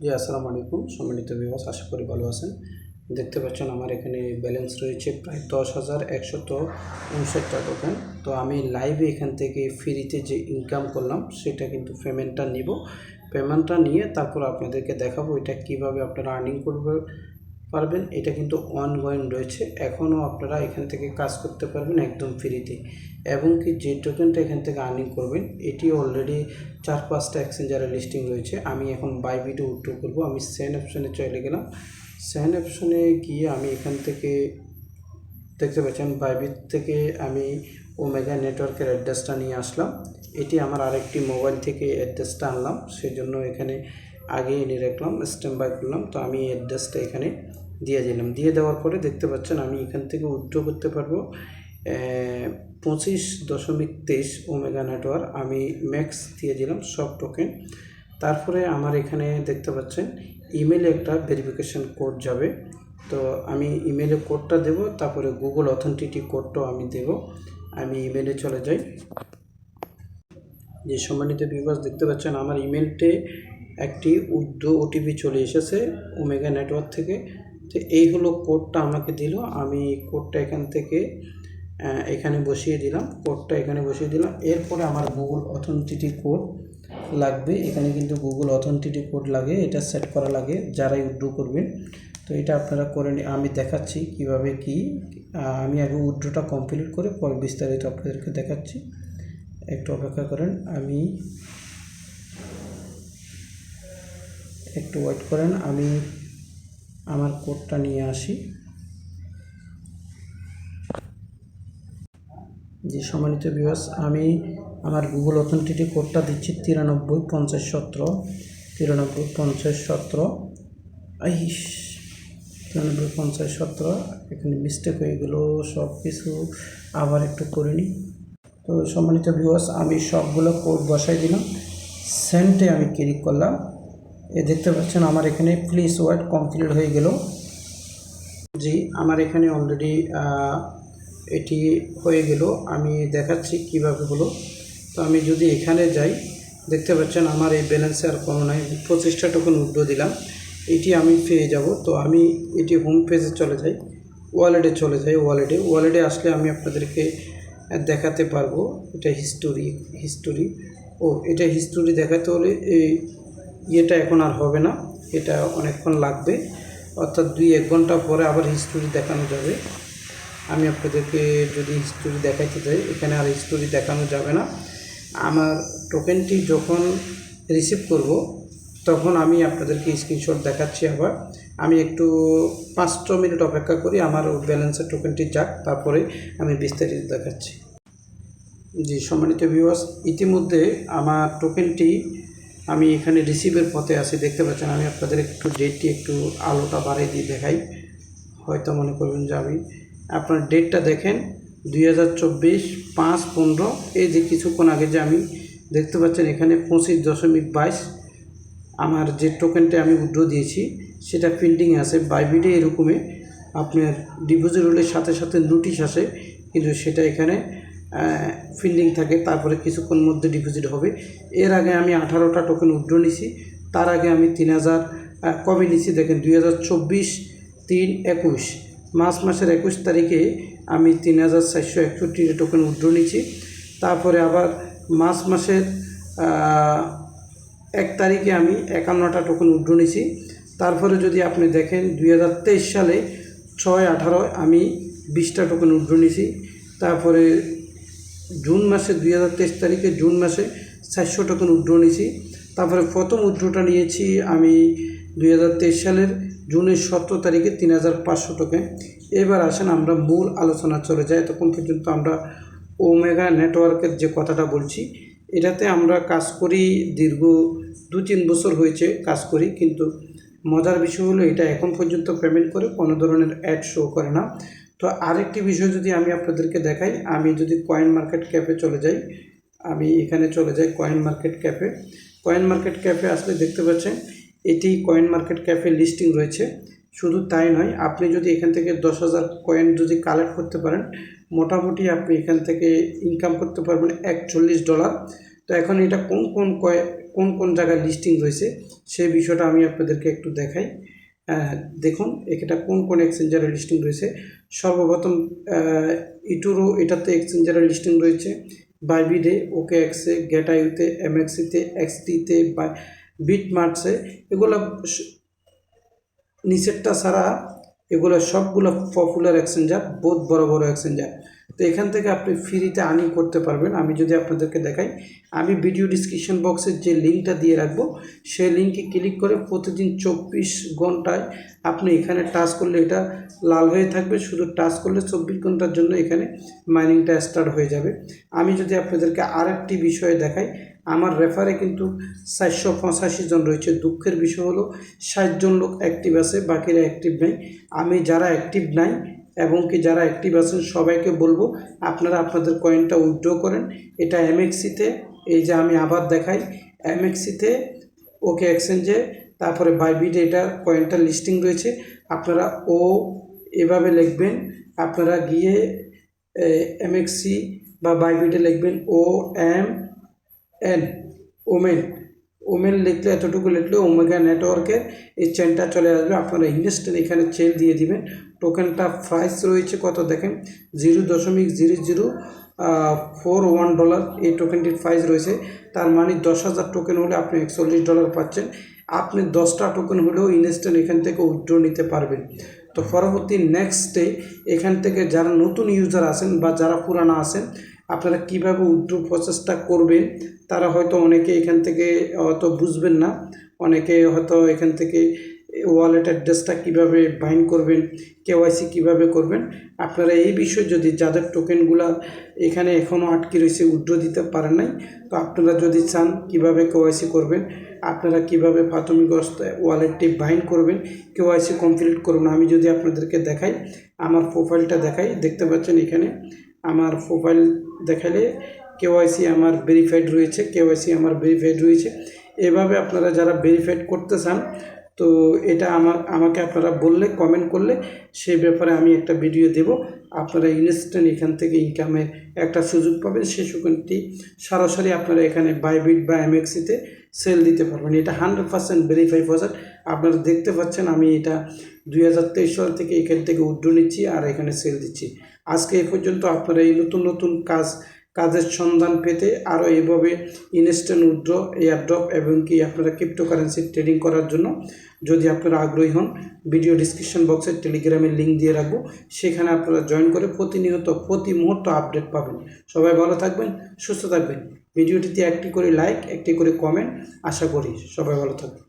জি আসসালামু আলাইকুম সম্মানিত বিবাস আশা করি ভালো আছেন। দেখতে পাচ্ছেন আমার এখানে ব্যালেন্স রয়েছে প্রায় দশ হাজার একশত উনষাটটা টোকেন তো আমি লাইভে এখান থেকে ফ্রিতে যে ইনকাম করলাম, সেটা কিন্তু পেমেন্টটা নিব। পেমেন্টটা নিয়ে তারপর আপনাদেরকে দেখাবো এটা কীভাবে আপনারা আর্নিং করবে পারবেন, এটা কিন্তু অনগোয়িং রয়েছে। এখনও আপনারা এখান থেকে কাজ করতে পারবেন একদম ফ্রিতে এবং কি যে টোকেনটা এখান থেকে আর্নিং করবেন, এটি অলরেডি চার পাঁচটা এক্সচেঞ্জারে লিস্টিং রয়েছে। আমি এখন বাই ভিডিও উইথড্র করব। আমি সেন অপশনে চলে গেলাম। সেন অপশনে গিয়ে আমি এখান থেকে, দেখতে পাচ্ছেন বাইবিট থেকে আমি ওমেগা নেটওয়ার্কের অ্যাড্রেসটা নিয়ে আসলাম। এটি আমার আরেকটি মোবাইল থেকে অ্যাড্রেসটা আনলাম। সেজন্য এখানে আগে এনে রাখলাম স্ট্যাম্প বাই করলাম। তো আমি অ্যাড্রেসটা এখানে দিয়ে দিলাম। দিয়ে দেওয়ার পরে দেখতে পাচ্ছেন আমি এখান থেকে উইথড্র করতে পারব। পঁচিশ দশমিক তেইশ ওমেগা নেটওয়ার্ক আমি ম্যাক্স দিয়ে দিলাম সব টোকেন তারপরে আমার এখানে দেখতে পাচ্ছেন ইমেলে একটা ভেরিফিকেশন কোড যাবে। তো আমি ইমেলে কোডটা দেব, তারপরে গুগল অথেন্টিটি কোডটাও আমি দেব। আমি ইমেলে চলে যাই। যে সম্মানিত বিভাস দেখতে পাচ্ছেন, আমার ইমেলটে একটি উর্দু ওটিপি চলে এসেছে ওমেগা নেটওয়ার্ক থেকে। তো এই হলো কোডটা আমাকে দিল। আমি কোডটা এখান থেকে এখানে বসিয়ে দিলাম। কোডটা এখানে বসিয়ে দিলাম। এরপরে আমার গুগল অথেন্টিটি কোড লাগবে। এখানে কিন্তু গুগল অথেন্টিটি কোড লাগে। এটা সেট করা লাগে, যারাই উইথড্র করবেন। তো এটা আপনারা করে আমি দেখাচ্ছি কীভাবে কি। আমি আগে উইথড্রটা কমপ্লিট করে পরে বিস্তারিত আপনাদেরকে দেখাচ্ছি। একটু অপেক্ষা করেন। আমি একটু ওয়েট করেন, আমি আমার কোডটা নিয়ে আসি। যে সম্মানিত বিবাস আমি আমার গুগল অথেন্টিটি কোডটা দিচ্ছি তিরানব্বই পঞ্চাশ সতেরো, তিরানব্বই পঞ্চাশ সতেরো। আইস, তিরানব্বই পঞ্চাশ সতেরো, এখানে মিস্টেক হয়ে গেল সব কিছু, আবার একটু করে নিই। তো সম্মানিত ভিউয়ার্স আমি সবগুলো কোড বসাই দিলাম সেন্টে আমি ক্লিক করলাম। এ দেখতে পাচ্ছেন আমার এখানে প্লিজ ওয়ার্ড কমপ্লিট হয়ে গেল। জি, আমার এখানে অলরেডি এটি হয়ে গেল। আমি দেখাচ্ছি কীভাবে হলো। তো আমি যদি এখানে যাই, দেখতে পাচ্ছেন আমার এই ব্যালেন্সে আর কোনো নাই। পঁচিশটা টোকেন উইথড্র দিলাম। এটি আমি পেয়ে যাব। তো আমি এটি হোম পেজে চলে যাই ওয়ালেটে চলে যাই ওয়ালেটে ওয়ালেটে আসলে আমি আপনাদেরকে দেখাতে পারব। এটা হিস্টোরি হিস্টোরি ও, এটা হিস্টোরি দেখাতে হলে এই ইয়েটা এখন আর হবে না, এটা অনেকক্ষণ লাগবে। অর্থাৎ দুই এক ঘণ্টা পরে আবার হিস্টোরি দেখানো যাবে। আমি আপনাদেরকে যদি হিস্টোরি দেখাইতে চাই এখানে আর হিস্টোরি দেখানো যাবে না। আমার টোকেনটি যখন রিসিভ করব, তখন আমি আপনাদেরকে স্ক্রিনশট দেখাচ্ছি আবার। আমি একটু পাঁচটা মিনিট অপেক্ষা করি, আমার ব্যালেন্সের টোকেনটি যাক, তারপরে আমি বিস্তারিত দেখাচ্ছি। জি, সম্মানিত ভিউয়ার্স ইতিমধ্যে আমার টোকেনটি আমি এখানে রিসিভের পথে আছি, দেখতে পাচ্ছেন আমি আপনাদের একটু ডেটটি একটু আলোটা বাড়িয়ে দিয়ে দেখাই। হয়তো মনে করবেন যে আমি আপনার ডেটটা দেখেন, দুই হাজার চব্বিশ পাঁচ পনেরো। এই যে কিছুক্ষণ আগে যে আমি দেখতে পাচ্ছেন এখানে পঁচিশ দশমিক বাইশ। আমার যে টোকেনটা আমি উইথড্র দিয়েছি, সেটা প্রিন্টিং আছে। বাইবিডে এরকমই আপনার ডিপোজিট হলে সাথে সাথে নোটিশ আসে, কিন্তু সেটা এখানে ফিল্ডিং থাকে, তারপরে কিছুক্ষণ মধ্যে ডিপোজিট হবে। এর আগে আমি আঠারোটা টোকেন উইথড্র নিছি, তার আগে আমি তিন হাজার কবে নিছি দেখেন, দুই হাজার চব্বিশ, তিন একুশ। মার্চ মাসের একুশ তারিখে আমি তিন হাজার চারশো একষট্টি টোকেন উইথড্র নিছি। তারপরে আবার মার্চ মাসের এক তারিখে আমি একান্নটা টোকেন উইথড্র নিছি। তারপরে যদি আপনি দেখেন, দুই হাজার তেইশ সালে ছয় আঠারো আমি বিশটা টোকেন উইথড্র নিছি। তারপরে জুন মাসে দুই হাজার তেইশ তারিখে জুন মাসে চারশো টোকেন উইথড্র নিয়েছি। তারপরে প্রথম উইথড্রটা নিয়েছি আমি দুই হাজার তেইশ সালের জুনের সতেরো তারিখে তিন হাজার পাঁচশো টোকেন এবার আসেন আমরা মূল আলোচনা চলে যাই তখন পর্যন্ত আমরা ওমেগা নেটওয়ার্কের যে কথাটা বলছি, এটাতে আমরা কাজ করি দীর্ঘ দু তিন বছর হয়েছে কাজ করি, কিন্তু মজার বিষয় হলো এটা এখন পর্যন্ত পেমেন্ট করে কোনো ধরনের অ্যাড শো করে না। তো আরেকটি বিষয় যদি আমি আপনাদেরকে দেখাই, আমি যদি কয়েন মার্কেট ক্যাফে চলে যাই, আমি এখানে চলে যাই coin market cafe coin market cafe আসলে দেখতে পাচ্ছেন, এটি কয়েন মার্কেট ক্যাফে লিস্টিং রয়েছে। শুধু তাই নয়, আপনি যদি এখান থেকে দশ হাজার কয়েন যদি কালেক্ট করতে পারেন, মোটামুটি আপনি এখান থেকে ইনকাম করতে পারবেন একচল্লিশ ডলার তো এখন এটা কোন কোন কয়েন কোন কোন জায়গায় লিস্টিং রয়েছে সেই বিষয়টা আমি আপনাদেরকে একটু দেখাই। দেখুন এটা কোন কোন এক্সচেঞ্জারের লিস্টিং রয়েছে? সর্বপ্রথম ইটুরো এটাতে এক্সচেঞ্জারের লিস্টিং রয়েছে। বাইবিডে ওকে এক্সে গেট আইউতে এমএক্সিতে এক্সটিতে বা বিট মার্টসে এগুলো নিষেধটা ছাড়া এগুলো সবগুলো পপুলার এক্সচেঞ্জার বহুত বড় বড় এক্সচেঞ্জার তো এখান থেকে আপনি ফ্রিতে আর্নিং করতে পারবেন। আমি যদি আপনাদেরকে দেখাই, আমি ভিডিও ডিসক্রিপশন বক্সের যে লিঙ্কটা দিয়ে রাখব সেই লিঙ্কে ক্লিক করে প্রতিদিন চব্বিশ ঘন্টায় আপনি এখানে টাচ করলে এটা লাল হয়ে থাকবে। শুধু টাচ করলে চব্বিশ ঘণ্টার জন্য এখানে মাইনিংটা স্টার্ট হয়ে যাবে। আমি যদি আপনাদেরকে আরেকটি বিষয়ে দেখাই আমার রেফারে কিন্তু চারশো পঁচাশি জন রয়েছে। দুঃখের বিষয় হলো, ষাট জন লোক অ্যাক্টিভ আছে, বাকিরা অ্যাক্টিভ নেই। আমি যারা অ্যাক্টিভ নাই এবং কি যারা অ্যাক্টিভ আছেন সবাইকে বলব, আপনারা আপনাদের কয়েনটা উইথড্র করেন। এটা এমএক্সিতে এই যে আমি আবার দেখাই এমএক্সিতে ওকে এক্সচেঞ্জে তারপরে বাইবিটে এটা কয়েনটা লিস্টিং রয়েছে। আপনারা ও এভাবে লিখবেন, আপনারা গিয়ে এমএক্সি বা বাইবিটে লিখবেন O M N omen omen লিখলে এতটুকু লিখলে ওমেগা নেটওয়ার্কের এই চেনটা চলে আসবে। আপনারা ইনস্ট্যান্ট এখানে চেন দিয়ে দিবেন। টোকেনটা প্রাইস রয়েছে কত দেখেন? জিরো দশমিক zero zero four one dollar এই টোকেনটির প্রাইস রয়েছে। তার মানে দশ হাজার টোকেন হলে আপনি একচল্লিশ ডলার পাচ্ছেন। আপনি দশটা টোকেন হলেও ইনস্ট্যান্ট এখান থেকে উইথড্র নিতে পারবেন। তো পরবর্তী নেক্সট ডে এখান থেকে যারা নতুন ইউজার আছেন বা যারা পুরানো আছেন আপনারা কীভাবে উইথড্র প্রসেসটা করবেন, তারা হয়তো অনেকে এখান থেকে হয়তো বুঝবেন না। অনেকে হয়তো এখান থেকে ওয়ালেট অ্যাড্রেসটা কীভাবে বাইন্ড করবেন কেওয়াইসি কীভাবে করবেন। আপনারা এই বিষয়ে যদি যাদের টোকেনগুলো এখানে এখনও আটকে রয়েছে, উইথড্র দিতে পারেন নাই, তো আপনারা যদি চান কীভাবে কেওয়াইসি করবেন, আপনারা কীভাবে প্রাথমিক ওয়ালেটটি বাইন্ড করবেন কেওয়াইসি কমপ্লিট করবেন আমি যদি আপনাদেরকে দেখাই, আমার প্রোফাইলটা দেখাই, দেখতে পাচ্ছেন এখানে আমার প্রোফাইল দেখালে কেওয়াইসি আমার ভেরিফাইড রয়েছে কেওয়াইসি আমার ভেরিফাইড রয়েছে। এভাবে আপনারা যারা ভেরিফাইড করতে চান, তো এটা আমার, আমাকে আপনারা বললে কমেন্ট করলে সেই ব্যাপারে আমি একটা ভিডিও দেব। আপনারা ইনস্ট্যান্ট এখান থেকে ইনকামের একটা সুযোগ পাবেন, সেই সুযোগটি সরাসরি আপনারা এখানে বাইবিট বা এমএক্সিতে সেল দিতে পারবেন। এটা হান্ড্রেড পার্সেন্ট ভেরিফাই প্রজেক্ট আপনারা দেখতে পাচ্ছেন, আমি এটা দুই হাজার তেইশ সাল থেকে এখান থেকে উড্ডো নিচ্ছি আর এখানে সেল দিচ্ছি। আজকে এ পর্যন্ত আপনারা এই নতুন নতুন কাজ, কাজের সন্ধান পেতে আরও এইভাবে ইনস্ট্যান্ট উইথড্র এয়ারড্রপ এবং কি আপনারা ক্রিপ্টোকারেন্সি ট্রেডিং করার জন্য যদি আপনারা আগ্রহী হন ভিডিও ডিসক্রিপশন বক্সে টেলিগ্রামের লিঙ্ক দিয়ে রাখব। সেখানে আপনারা জয়েন করে প্রতিনিয়ত, প্রতি মুহূর্ত আপডেট পাবেন। সবাই ভালো থাকবেন, সুস্থ থাকবেন। ভিডিওটিতে একটি করে লাইক একটি করে কমেন্ট আশা করি সবাই ভালো থাকবেন।